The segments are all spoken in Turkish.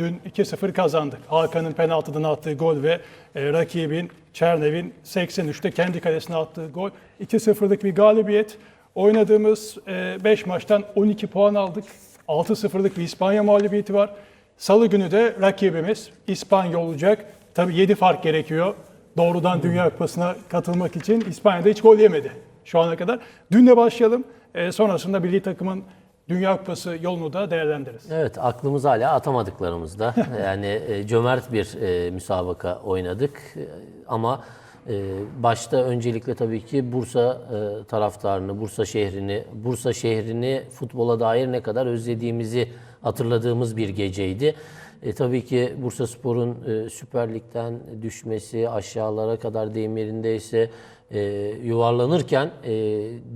dün 2-0 kazandık. Hakan'ın penaltıdan attığı gol ve e, rakibin Çernev'in 83'te kendi kalesine attığı gol. 2-0'lık bir galibiyet. Oynadığımız 5 maçtan 12 puan aldık. 6-0'lık bir İspanya mağlubiyeti var. Salı günü de rakibimiz İspanya olacak. Tabii 7 fark gerekiyor. Doğrudan Dünya Kupası'na katılmak için İspanya'da hiç gol yemedi şu ana kadar. Dünle başlayalım. Ee, sonrasında milli takımın Dünya Kupası yolunu da değerlendiririz. Evet aklımız hala atamadıklarımızda. yani e, cömert bir e, müsabaka oynadık. E, ama e, başta öncelikle tabii ki Bursa e, taraftarını, Bursa şehrini, Bursa şehrini futbola dair ne kadar özlediğimizi hatırladığımız bir geceydi. E, tabii ki Bursa Spor'un e, Süper Lig'den düşmesi, aşağılara kadar deyim yerindeyse e, yuvarlanırken e,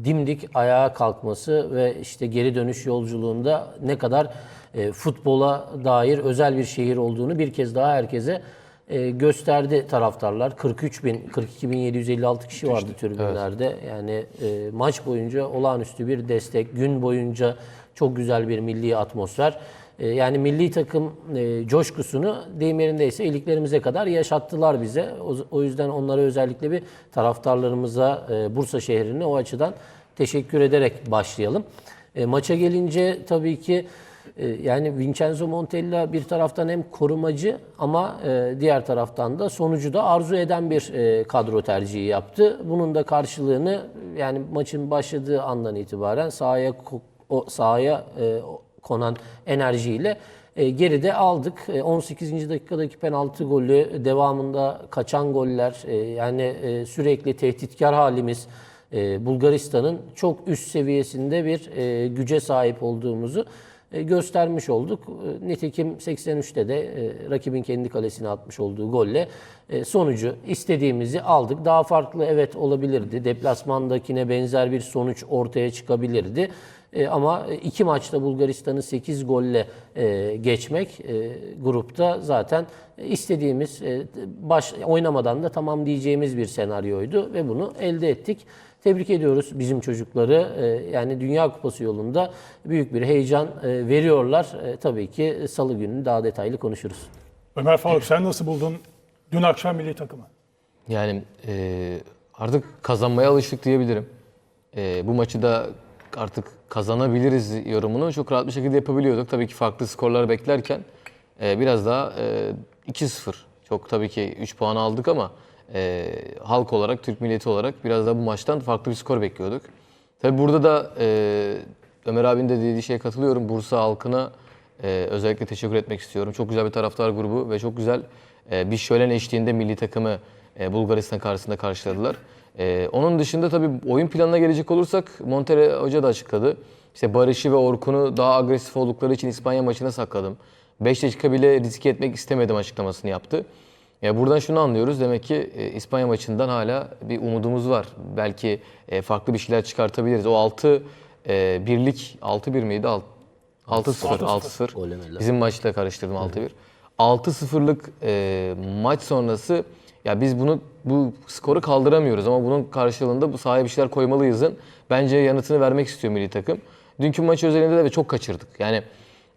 dimdik ayağa kalkması ve işte geri dönüş yolculuğunda ne kadar e, futbola dair özel bir şehir olduğunu bir kez daha herkese e, gösterdi taraftarlar. 43 bin, 42 bin 756 kişi vardı tribünlerde. Yani e, maç boyunca olağanüstü bir destek, gün boyunca çok güzel bir milli atmosfer. E, yani milli takım e, coşkusunu deyim yerindeyse iliklerimize kadar yaşattılar bize. O, yüzden onlara özellikle bir taraftarlarımıza, e, Bursa şehrine o açıdan teşekkür ederek başlayalım. Maça gelince tabii ki yani Vincenzo Montella bir taraftan hem korumacı ama diğer taraftan da sonucu da arzu eden bir kadro tercihi yaptı. Bunun da karşılığını yani maçın başladığı andan itibaren sahaya sahaya konan enerjiyle e, geride aldık. E, 18. dakikadaki penaltı golü, devamında kaçan goller, e, yani e, sürekli tehditkar halimiz, e, Bulgaristan'ın çok üst seviyesinde bir e, güce sahip olduğumuzu e, göstermiş olduk. E, Nitekim 83'te de e, rakibin kendi kalesine atmış olduğu golle e, sonucu istediğimizi aldık. Daha farklı evet olabilirdi. Deplasmandakine benzer bir sonuç ortaya çıkabilirdi. E, ama iki maçta Bulgaristan'ı 8 golle e, geçmek e, grupta zaten istediğimiz e, baş oynamadan da tamam diyeceğimiz bir senaryoydu ve bunu elde ettik. Tebrik ediyoruz bizim çocukları. E, yani Dünya Kupası yolunda büyük bir heyecan e, veriyorlar. E, tabii ki Salı günü daha detaylı konuşuruz. Ömer Faruk sen nasıl buldun dün akşam milli takımı? Yani e, artık kazanmaya alıştık diyebilirim. E, bu maçı da artık kazanabiliriz yorumunu çok rahat bir şekilde yapabiliyorduk. Tabii ki farklı skorlar beklerken e, biraz daha e, 2-0. Çok tabii ki 3 puan aldık ama e, halk olarak, Türk milleti olarak biraz daha bu maçtan farklı bir skor bekliyorduk. Tabii burada da e, Ömer abinin de dediği şeye katılıyorum. Bursa halkına e, özellikle teşekkür etmek istiyorum. Çok güzel bir taraftar grubu ve çok güzel e, bir şölen eşliğinde milli takımı e, Bulgaristan karşısında karşıladılar. E, onun dışında tabii oyun planına gelecek olursak Montere Hoca da açıkladı. İşte Barış'ı ve Orkun'u daha agresif oldukları için İspanya maçına sakladım. 5 dakika bile riske etmek istemedim açıklamasını yaptı. Ya buradan şunu anlıyoruz. Demek ki e, İspanya maçından hala bir umudumuz var. Belki e, farklı bir şeyler çıkartabiliriz. O 6 e, birlik 6-1 miydi? 6 6-0. 6-0. Gol yemeler. Bizim maçla karıştırdım 6-1. 6-0'lık e, maç sonrası ya biz bunu bu skoru kaldıramıyoruz ama bunun karşılığında bu sahaya bir şeyler koymalıyızın bence yanıtını vermek istiyor milli takım. Dünkü maç özelinde de çok kaçırdık. Yani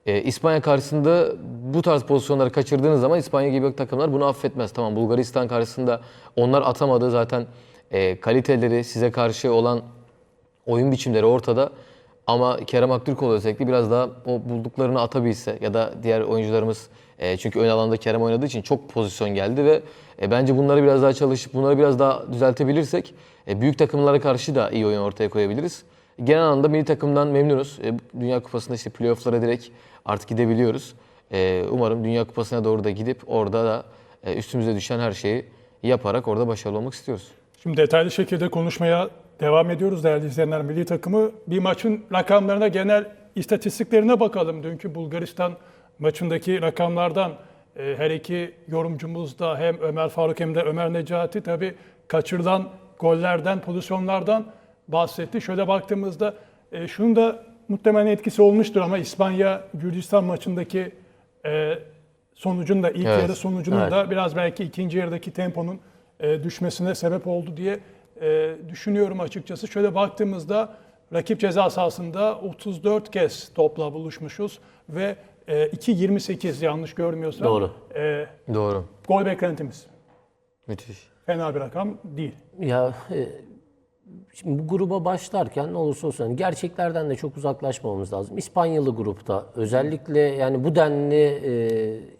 e, İspanya karşısında bu tarz pozisyonları kaçırdığınız zaman İspanya gibi takımlar bunu affetmez. Tamam Bulgaristan karşısında onlar atamadı zaten e, kaliteleri size karşı olan oyun biçimleri ortada. Ama Kerem Aktürkoğlu özellikle biraz daha o bulduklarını atabilse ya da diğer oyuncularımız e, çünkü ön alanda Kerem oynadığı için çok pozisyon geldi ve e, bence bunları biraz daha çalışıp bunları biraz daha düzeltebilirsek e, büyük takımlara karşı da iyi oyun ortaya koyabiliriz. Genel anlamda milli takımdan memnunuz. E, Dünya Kupası'nda işte playoff'lara direkt artık gidebiliyoruz. E, umarım Dünya Kupası'na doğru da gidip orada da e, üstümüze düşen her şeyi yaparak orada başarılı olmak istiyoruz. Şimdi detaylı şekilde konuşmaya devam ediyoruz değerli izleyenler. Milli takımı bir maçın rakamlarına, genel istatistiklerine bakalım. Dünkü Bulgaristan maçındaki rakamlardan her iki yorumcumuz da hem Ömer Faruk hem de Ömer Necati tabii kaçırılan gollerden, pozisyonlardan bahsetti. Şöyle baktığımızda e, şunun da muhtemelen etkisi olmuştur ama İspanya-Gürcistan maçındaki e, sonucun da ilk Evet. yarı sonucunun Evet. da biraz belki ikinci yarıdaki temponun e, düşmesine sebep oldu diye e, düşünüyorum açıkçası. Şöyle baktığımızda rakip ceza sahasında 34 kez topla buluşmuşuz ve e, 2.28 yanlış görmüyorsam. Doğru. E, Doğru. gol beklentimiz. Müthiş. Fena bir rakam değil. Ya e, şimdi bu gruba başlarken ne olursa olsun gerçeklerden de çok uzaklaşmamamız lazım. İspanyalı grupta özellikle yani bu denli e,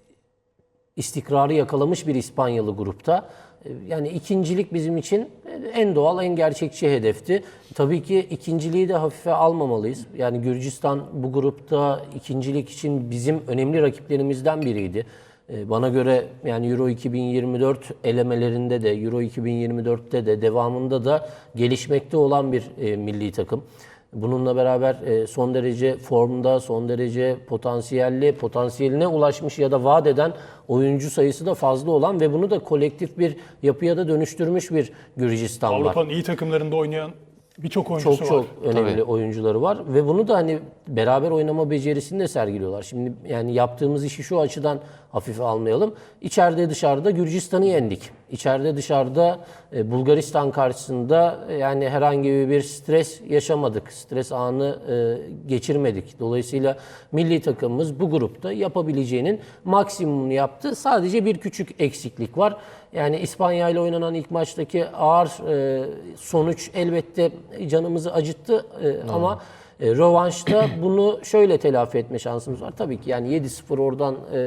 istikrarı yakalamış bir İspanyalı grupta e, yani ikincilik bizim için en doğal, en gerçekçi hedefti. Tabii ki ikinciliği de hafife almamalıyız. Yani Gürcistan bu grupta ikincilik için bizim önemli rakiplerimizden biriydi. E, Bana göre yani Euro 2024 elemelerinde de Euro 2024'te de devamında da gelişmekte olan bir e, milli takım. Bununla beraber e, son derece formda, son derece potansiyelli, potansiyeline ulaşmış ya da vaat eden oyuncu sayısı da fazla olan ve bunu da kolektif bir yapıya da dönüştürmüş bir Gürcistan var. Avrupa'nın iyi takımlarında oynayan birçok oyuncusu Çok var. çok önemli oyuncuları var ve bunu da hani beraber oynama becerisini de sergiliyorlar. Şimdi yani yaptığımız işi şu açıdan hafife almayalım. İçeride dışarıda Gürcistan'ı yendik. İçeride dışarıda e, Bulgaristan karşısında e, yani herhangi bir stres yaşamadık. Stres anı e, geçirmedik. Dolayısıyla milli takımımız bu grupta yapabileceğinin maksimumunu yaptı. Sadece bir küçük eksiklik var. Yani İspanya ile oynanan ilk maçtaki ağır e, sonuç elbette canımızı acıttı e, ama e, rövanşta bunu şöyle telafi etme şansımız var. Tabii ki yani 7-0 oradan e,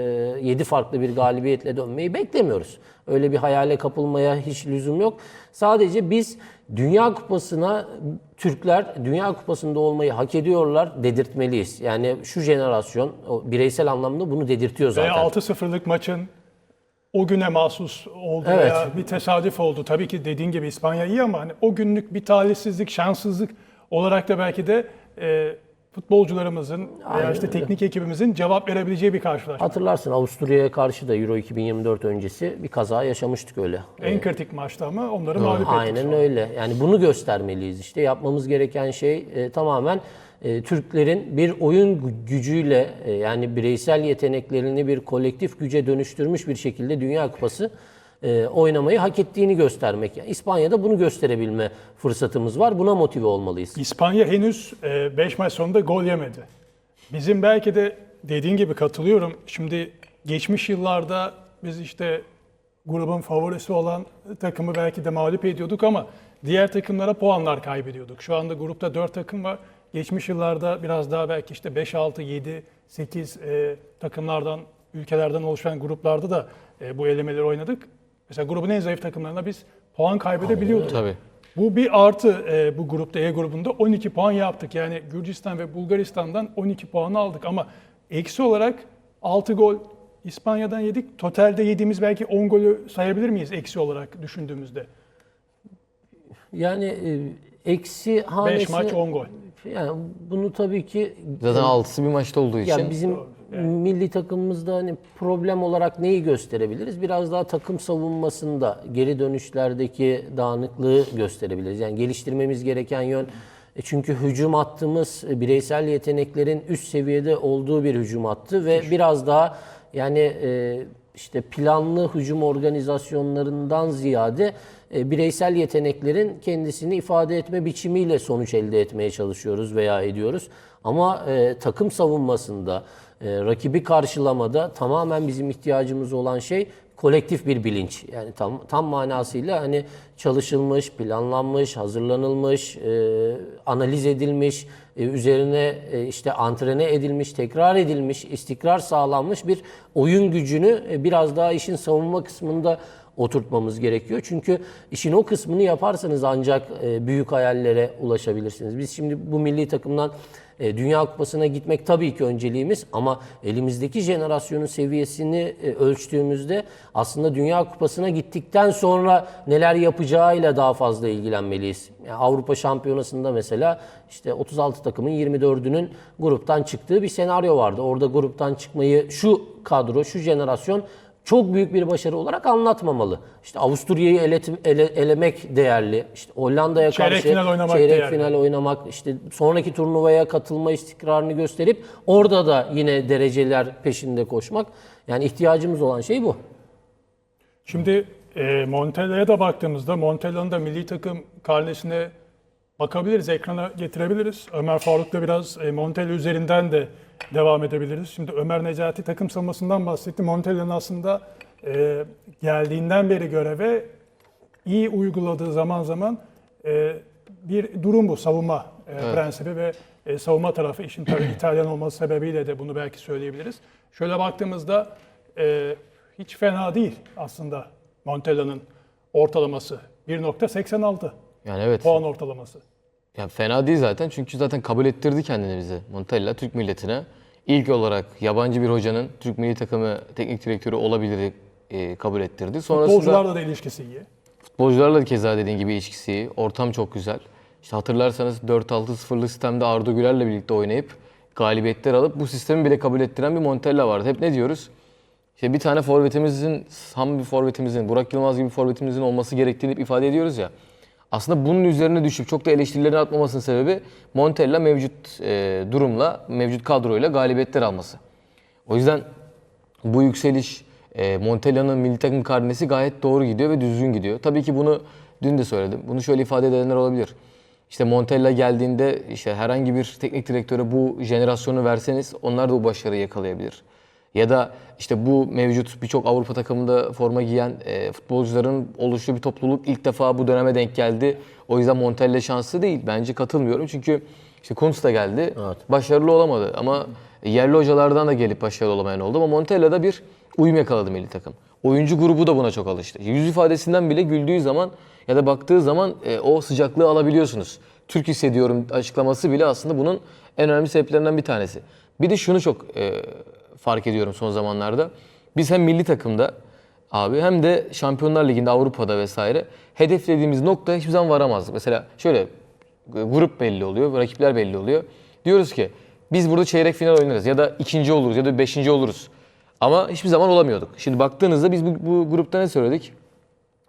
7 farklı bir galibiyetle dönmeyi beklemiyoruz. Öyle bir hayale kapılmaya hiç lüzum yok. Sadece biz Dünya Kupası'na Türkler Dünya Kupası'nda olmayı hak ediyorlar dedirtmeliyiz. Yani şu jenerasyon o bireysel anlamda bunu dedirtiyor zaten. Veya 6-0'lık maçın o güne mahsus oldu Evet. veya bir tesadüf oldu. Tabii ki dediğin gibi İspanya iyi ama hani o günlük bir talihsizlik, şanssızlık olarak da belki de e, futbolcularımızın veya Aynen işte öyle. teknik ekibimizin cevap verebileceği bir karşılaşma. Hatırlarsın Avusturya'ya karşı da Euro 2024 öncesi bir kaza yaşamıştık öyle. En kritik maçta ama onları mağlup ettik. Aynen sonra. öyle. Yani bunu göstermeliyiz işte. Yapmamız gereken şey e, tamamen e, Türklerin bir oyun gü- gücüyle e, yani bireysel yeteneklerini bir kolektif güce dönüştürmüş bir şekilde Dünya Kupası e, oynamayı hak ettiğini göstermek. Yani İspanya'da bunu gösterebilme fırsatımız var. Buna motive olmalıyız. İspanya henüz 5 maç sonunda gol yemedi. Bizim belki de dediğin gibi katılıyorum. Şimdi geçmiş yıllarda biz işte grubun favorisi olan takımı belki de mağlup ediyorduk ama diğer takımlara puanlar kaybediyorduk. Şu anda grupta 4 takım var. Geçmiş yıllarda biraz daha belki işte 5, 6, 7, 8 e, takımlardan, ülkelerden oluşan gruplarda da e, bu elemeleri oynadık. Mesela grubun en zayıf takımlarına biz puan kaybedebiliyorduk. Tabii. Bu bir artı e, bu grupta E grubunda 12 puan yaptık. Yani Gürcistan ve Bulgaristan'dan 12 puanı aldık ama eksi olarak 6 gol İspanya'dan yedik. Totalde yediğimiz belki 10 golü sayabilir miyiz eksi olarak düşündüğümüzde? Yani e, eksi hanesi... 5 maç 10 gol. Yani bunu tabii ki Zaten altısı bir maçta olduğu için. Ya bizim milli takımımızda hani problem olarak neyi gösterebiliriz? Biraz daha takım savunmasında geri dönüşlerdeki dağınıklığı gösterebiliriz. Yani geliştirmemiz gereken yön e, çünkü hücum hattımız e, bireysel yeteneklerin üst seviyede olduğu bir hücum hattı ve biraz daha yani e, işte planlı hücum organizasyonlarından ziyade e, bireysel yeteneklerin kendisini ifade etme biçimiyle sonuç elde etmeye çalışıyoruz veya ediyoruz. Ama e, takım savunmasında, e, rakibi karşılamada tamamen bizim ihtiyacımız olan şey kolektif bir bilinç. Yani tam tam manasıyla hani çalışılmış, planlanmış, hazırlanılmış, e, analiz edilmiş, e, üzerine e, işte antrene edilmiş, tekrar edilmiş, istikrar sağlanmış bir oyun gücünü e, biraz daha işin savunma kısmında oturtmamız gerekiyor. Çünkü işin o kısmını yaparsanız ancak e, büyük hayallere ulaşabilirsiniz. Biz şimdi bu milli takımdan e, Dünya Kupası'na gitmek tabii ki önceliğimiz ama elimizdeki jenerasyonun seviyesini e, ölçtüğümüzde aslında Dünya Kupası'na gittikten sonra neler yapacağıyla daha fazla ilgilenmeliyiz. Yani Avrupa Şampiyonası'nda mesela işte 36 takımın 24'ünün gruptan çıktığı bir senaryo vardı. Orada gruptan çıkmayı şu kadro, şu jenerasyon çok büyük bir başarı olarak anlatmamalı. İşte Avusturya'yı elet- ele- elemek değerli. İşte Hollanda'ya Çeyrek karşı final oynamak çeyrek değerli. final oynamak, işte sonraki turnuvaya katılma istikrarını gösterip orada da yine dereceler peşinde koşmak. Yani ihtiyacımız olan şey bu. Şimdi e, Montella'ya da baktığımızda Montella'nın da milli takım karnesine bakabiliriz, ekrana getirebiliriz. Ömer Faruk'la biraz e, Montella üzerinden de devam edebiliriz. Şimdi Ömer Necati takım savunmasından bahsetti. Montella'nın aslında e, geldiğinden beri göreve iyi uyguladığı zaman zaman e, bir durum bu savunma e, prensibi ve e, savunma tarafı işin tabii İtalyan olması sebebiyle de bunu belki söyleyebiliriz. Şöyle baktığımızda e, hiç fena değil aslında Montella'nın ortalaması 1.86 Yani evet. puan ortalaması. Ya fena değil zaten çünkü zaten kabul ettirdi kendini bize. Montella Türk milletine ilk olarak yabancı bir hocanın Türk milli takımı teknik direktörü olabilir e, kabul ettirdi. Sonrasında Futbolcularla da ilişkisi iyi. futbolcularla da keza dediğin gibi ilişkisi iyi. Ortam çok güzel. İşte hatırlarsanız 4-6-0'lı sistemde Arda Güler'le birlikte oynayıp galibiyetler alıp bu sistemi bile kabul ettiren bir Montella vardı. Hep ne diyoruz? İşte bir tane forvetimizin, tam bir forvetimizin, Burak Yılmaz gibi bir forvetimizin olması gerektiğini hep ifade ediyoruz ya. Aslında bunun üzerine düşüp çok da eleştirilerini atmamasının sebebi Montella mevcut e, durumla, mevcut kadroyla galibiyetler alması. O yüzden bu yükseliş e, Montella'nın milli takım karnesi gayet doğru gidiyor ve düzgün gidiyor. Tabii ki bunu dün de söyledim. Bunu şöyle ifade edenler olabilir. İşte Montella geldiğinde işte herhangi bir teknik direktöre bu jenerasyonu verseniz onlar da bu başarıyı yakalayabilir. Ya da işte bu mevcut birçok Avrupa takımında forma giyen e, futbolcuların oluştuğu bir topluluk ilk defa bu döneme denk geldi. O yüzden Montella şanslı değil. Bence katılmıyorum. Çünkü işte Kuntz da geldi. Başarılı olamadı ama yerli hocalardan da gelip başarılı olamayan oldu. Ama Montella'da bir uyum yakaladı milli takım. Oyuncu grubu da buna çok alıştı. Yüz ifadesinden bile güldüğü zaman ya da baktığı zaman e, o sıcaklığı alabiliyorsunuz. Türk hissediyorum açıklaması bile aslında bunun en önemli sebeplerinden bir tanesi. Bir de şunu çok e, fark ediyorum son zamanlarda. Biz hem milli takımda abi hem de Şampiyonlar Ligi'nde Avrupa'da vesaire hedeflediğimiz noktaya hiçbir zaman varamazdık. Mesela şöyle grup belli oluyor, rakipler belli oluyor. Diyoruz ki biz burada çeyrek final oynarız ya da ikinci oluruz ya da beşinci oluruz. Ama hiçbir zaman olamıyorduk. Şimdi baktığınızda biz bu, bu grupta ne söyledik?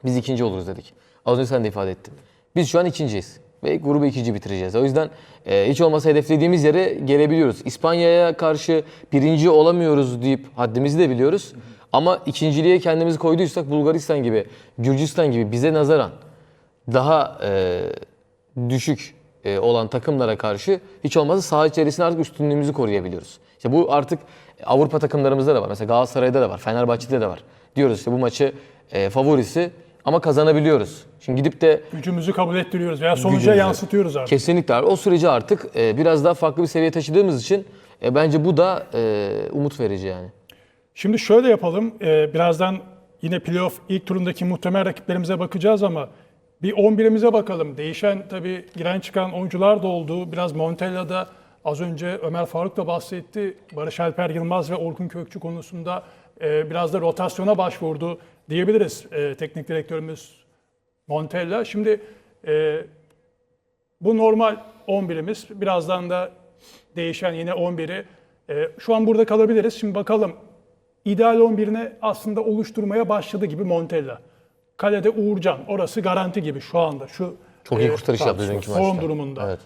Biz ikinci oluruz dedik. Az önce sen de ifade ettin. Biz şu an ikinciyiz. Ve grubu ikinci bitireceğiz. O yüzden e, hiç olmasa hedeflediğimiz yere gelebiliyoruz. İspanya'ya karşı birinci olamıyoruz deyip haddimizi de biliyoruz. Ama ikinciliğe kendimizi koyduysak Bulgaristan gibi, Gürcistan gibi bize nazaran daha e, düşük e, olan takımlara karşı hiç olmazsa saha içerisinde artık üstünlüğümüzü koruyabiliyoruz. İşte bu artık Avrupa takımlarımızda da var. Mesela Galatasaray'da da var, Fenerbahçe'de de var. Diyoruz işte bu maçı e, favorisi ama kazanabiliyoruz. Şimdi gidip de Gücümüzü kabul ettiriyoruz veya sonuca Gücümüzü. yansıtıyoruz artık. kesinlikle abi, o süreci artık e, biraz daha farklı bir seviyeye taşıdığımız için e, bence bu da e, umut verici yani. Şimdi şöyle yapalım. Ee, birazdan yine playoff ilk turundaki muhtemel rakiplerimize bakacağız ama bir 11'imize bakalım. Değişen tabii giren çıkan oyuncular da oldu. Biraz Montella'da az önce Ömer Faruk da bahsetti. Barış Alper Yılmaz ve Orkun Kökçü konusunda e, biraz da rotasyona başvurdu diyebiliriz e, teknik direktörümüz Montella. Şimdi e, bu normal 11'imiz. Birazdan da değişen yine 11'i. E, şu an burada kalabiliriz. Şimdi bakalım ideal 11'ini aslında oluşturmaya başladı gibi Montella. Kalede Uğurcan. Orası garanti gibi şu anda. Şu Çok iyi kurtarış yaptı dünkü Form maçta. durumunda. Evet.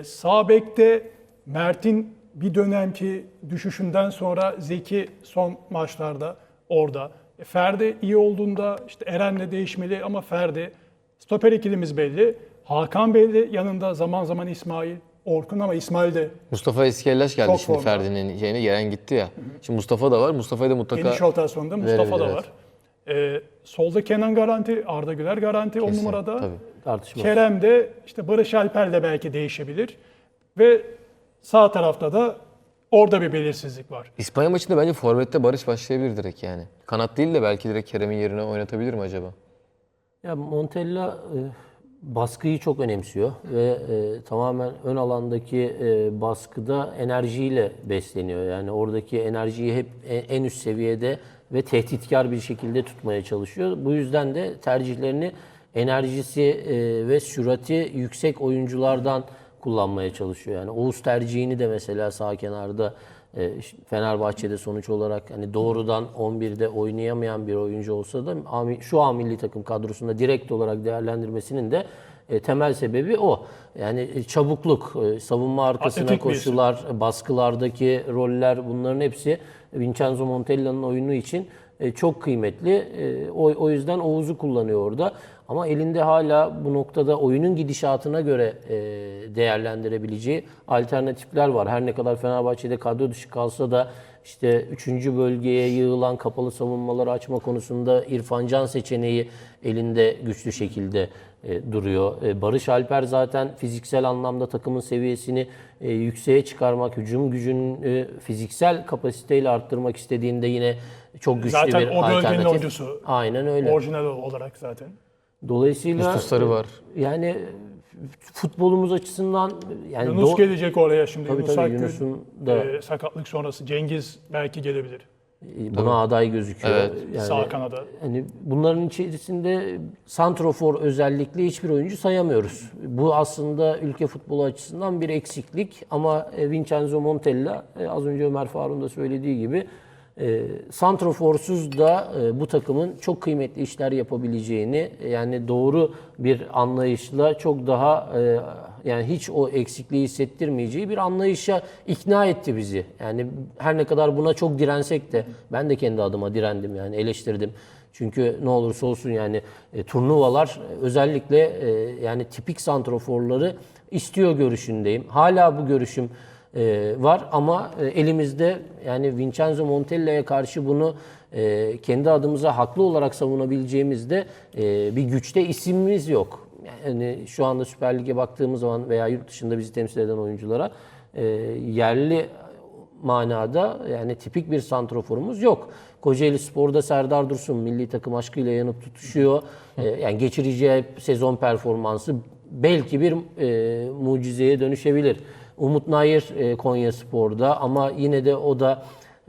E, sağ bekte Mert'in bir dönemki düşüşünden sonra Zeki son maçlarda orada. E, Ferdi iyi olduğunda işte Eren'le değişmeli ama Ferdi. Stoper ikilimiz belli. Hakan belli. Yanında zaman zaman İsmail. Orkun ama İsmail de Mustafa Eskellaş geldi Çok şimdi formda. Ferdi'nin şeyine. Yeren gitti ya. Şimdi Mustafa da var. Mustafa'yı da mutlaka geniş rotasyonda Mustafa da verebilir, var. E, solda Kenan garanti, Arda Güler garanti Kesin, numarada. tabii. Tartışma. Kerem de işte Barış Alper'le belki değişebilir. Ve sağ tarafta da orada bir belirsizlik var. İspanya maçında bence forvette Barış başlayabilir direkt yani. Kanat değil de belki direkt Kerem'in yerine oynatabilir mi acaba? Ya Montella e, baskıyı çok önemsiyor ve e, tamamen ön alandaki e, baskıda enerjiyle besleniyor. Yani oradaki enerjiyi hep en- en üst seviyede ve tehditkar bir şekilde tutmaya çalışıyor. Bu yüzden de tercihlerini enerjisi e, ve sürati yüksek oyunculardan kullanmaya çalışıyor. Yani Oğuz tercihini de mesela sağ kenarda e, Fenerbahçe'de sonuç olarak hani doğrudan 11'de oynayamayan bir oyuncu olsa da şu an milli takım kadrosunda direkt olarak değerlendirmesinin de e, temel sebebi o. Yani e, çabukluk, savunma arkasına Atletik bir koşular, baskılardaki roller bunların hepsi Vincenzo Montella'nın oyunu için çok kıymetli. O, o yüzden Oğuz'u kullanıyor orada. Ama elinde hala bu noktada oyunun gidişatına göre e, değerlendirebileceği alternatifler var. Her ne kadar Fenerbahçe'de kadro dışı kalsa da işte 3. bölgeye yığılan kapalı savunmaları açma konusunda İrfan Can seçeneği elinde güçlü şekilde e, duruyor. E, Barış Alper zaten fiziksel anlamda takımın seviyesini e, yükseğe çıkarmak, hücum gücünü fiziksel kapasiteyle arttırmak istediğinde yine çok güçlü Zaten bir o bölgenin alternatif. oyuncusu. Aynen öyle. Orijinal olarak zaten. Dolayısıyla Üstüsleri var. yani futbolumuz açısından yani Yunus do- gelecek oraya şimdi. Tabii, Yunus tabii, Akgün, Yunus'un da- e, sakatlık sonrası. Cengiz belki gelebilir. buna aday gözüküyor. Evet. Yani Sağ kanada. Hani bunların içerisinde santrofor özellikle hiçbir oyuncu sayamıyoruz. Bu aslında ülke futbolu açısından bir eksiklik ama e, Vincenzo Montella e, az önce Ömer Faruk'un da söylediği gibi e, santroforsuz da e, bu takımın çok kıymetli işler yapabileceğini e, yani doğru bir anlayışla çok daha e, yani hiç o eksikliği hissettirmeyeceği bir anlayışa ikna etti bizi. Yani her ne kadar buna çok dirensek de ben de kendi adıma direndim yani eleştirdim. Çünkü ne olursa olsun yani e, turnuvalar özellikle e, yani tipik santroforları istiyor görüşündeyim. Hala bu görüşüm e, var ama e, elimizde yani Vincenzo Montella'ya karşı bunu e, kendi adımıza haklı olarak savunabileceğimizde bir güçte isimimiz yok. Yani şu anda Süper Lig'e baktığımız zaman veya yurt dışında bizi temsil eden oyunculara yerli manada yani tipik bir santroforumuz yok. Kocaeli Spor'da Serdar Dursun milli takım aşkıyla yanıp tutuşuyor. Yani geçireceği sezon performansı belki bir mucizeye dönüşebilir. Umut Nayır e, Konya Spor'da ama yine de o da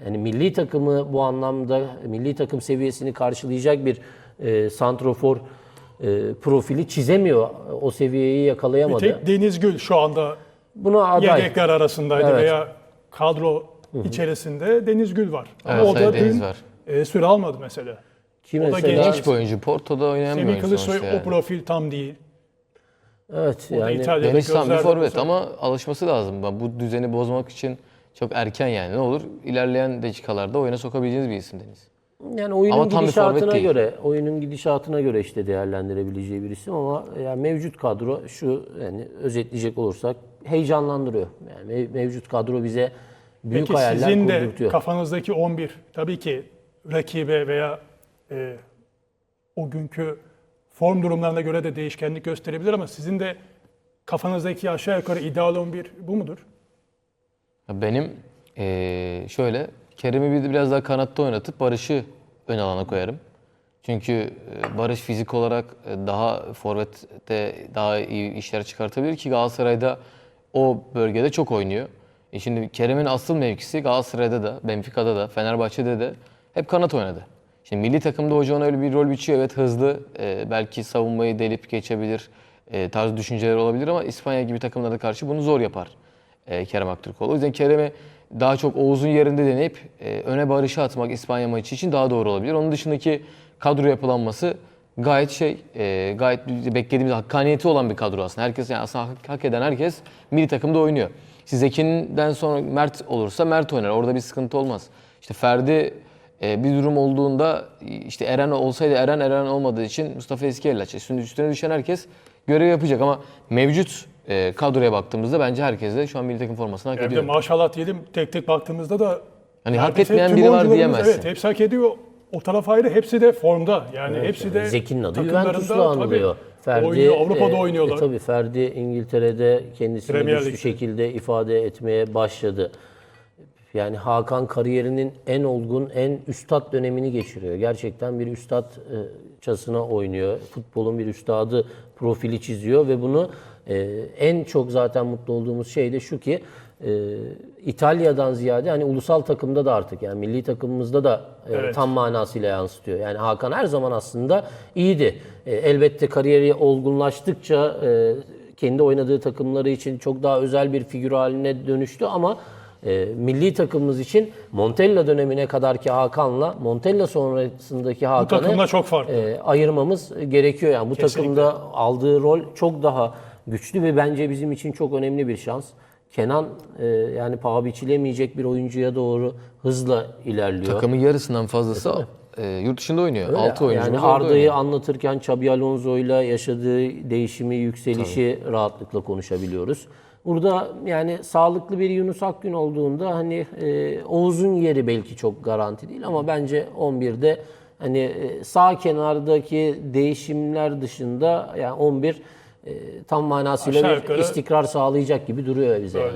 yani milli takımı bu anlamda milli takım seviyesini karşılayacak bir e, santrofor e, profili çizemiyor. O seviyeyi Bir yakalayamadı. tek Deniz Gül şu anda Buna aday. yedekler arasındaydı Evet. veya kadro içerisinde Deniz Gül var. Evet, Ama o da sadece Deniz dün var. e, süre almadı mesela. Ki o da mesela genç. Genç bir oyuncu. Porto'da oynayan bir Semih oyuncu Kılıçsoy sonuçta o yani. profil tam değil. Evet O da yani İtalya'da Deniz tam bir gözler forvet ama alışması lazım. Ben Bu düzeni bozmak için çok erken yani. Ne olur ilerleyen dakikalarda oyuna sokabileceğiniz bir isim Deniz. Yani oyunun Ama tam bir forvet gidişatına değil. göre, oyunun gidişatına göre işte değerlendirebileceği bir isim ama yani mevcut kadro şu yani özetleyecek olursak heyecanlandırıyor. Yani mev- mevcut kadro bize büyük Peki hayaller sizin de kurdurtuyor. kafanızdaki 11 tabii ki rakibe veya e, o günkü form durumlarına göre de değişkenlik gösterebilir ama sizin de kafanızdaki aşağı yukarı ideal 11 bu mudur? Benim eee, şöyle Kerem'i bir biraz daha kanatta oynatıp Barış'ı ön alana koyarım. Çünkü e, Barış fizik olarak e, daha forvette daha iyi işler çıkartabilir ki Galatasaray'da o bölgede çok oynuyor. E şimdi Kerem'in asıl mevkisi Galatasaray'da da, Benfica'da da, Fenerbahçe'de de hep kanat oynadı. Şimdi milli takımda hoca ona öyle bir rol biçiyor. Evet hızlı, e, belki savunmayı delip geçebilir e, tarzı düşünceler olabilir ama İspanya gibi takımlara karşı bunu zor yapar e, Kerem Aktürkoğlu. O yüzden Kerem'i daha çok Oğuz'un yerinde deneyip e, öne Barış'ı atmak İspanya maçı için daha doğru olabilir. Onun dışındaki kadro yapılanması gayet şey, e, gayet beklediğimiz hakkaniyeti olan bir kadro aslında. Herkes yani aslında hak, hak eden herkes milli takımda oynuyor. Siz Zeki'den sonra Mert olursa Mert oynar. Orada bir sıkıntı olmaz. İşte Ferdi e, bir durum olduğunda işte Eren olsaydı Eren Eren olmadığı için Mustafa Eskiyer'le Şimdi üstüne düşen herkes görev yapacak ama mevcut e, kadroya baktığımızda bence herkes de şu an milli takım formasını hak Hem de ediyor. maşallah diyelim tek tek baktığımızda da Hani hak neredeyse etmeyen tüm biri var oyuncularımız, diyemezsin. Evet hepsi hak ediyor. O taraf ayrı hepsi de formda. Yani hepsi de Zeki'nin adı takımlarında Juventus'la tabii anılıyor. oynuyor, Avrupa'da e, oynuyorlar. E, tabii Ferdi İngiltere'de kendisini Premier güçlü Lig'de. şekilde ifade etmeye başladı. Yani Hakan kariyerinin en olgun, en üstad dönemini geçiriyor. Gerçekten bir üstadçasına oynuyor. Futbolun bir üstadı profili çiziyor ve bunu e, en çok zaten mutlu olduğumuz şey de şu ki e, İtalya'dan ziyade hani ulusal takımda da artık yani milli takımımızda da e, Evet. tam manasıyla yansıtıyor. Yani Hakan her zaman aslında iyiydi. E, elbette kariyeri olgunlaştıkça e, kendi oynadığı takımları için çok daha özel bir figür haline dönüştü ama e, milli takımımız için Montella dönemine kadarki Hakan'la Montella sonrasındaki Hakan'ı takımda çok farklı. e, ayırmamız gerekiyor. Yani bu Kesinlikle. takımda aldığı rol çok daha güçlü ve bence bizim için çok önemli bir şans. Kenan e, yani paha biçilemeyecek bir oyuncuya doğru hızla ilerliyor. Takımın yarısından fazlası e, yurt dışında oynuyor. Öyle. 6 oyuncumuz Yani Arda'yı anlatırken Xabi Alonso'yla yaşadığı değişimi, yükselişi rahatlıkla konuşabiliyoruz. Burada yani sağlıklı bir Yunus Akgün olduğunda hani e, Oğuz'un yeri belki çok garanti değil ama bence 11'de hani e, sağ kenardaki değişimler dışında yani 11 e, tam manasıyla Aşağı bir yukarı- istikrar sağlayacak gibi duruyor bize yani.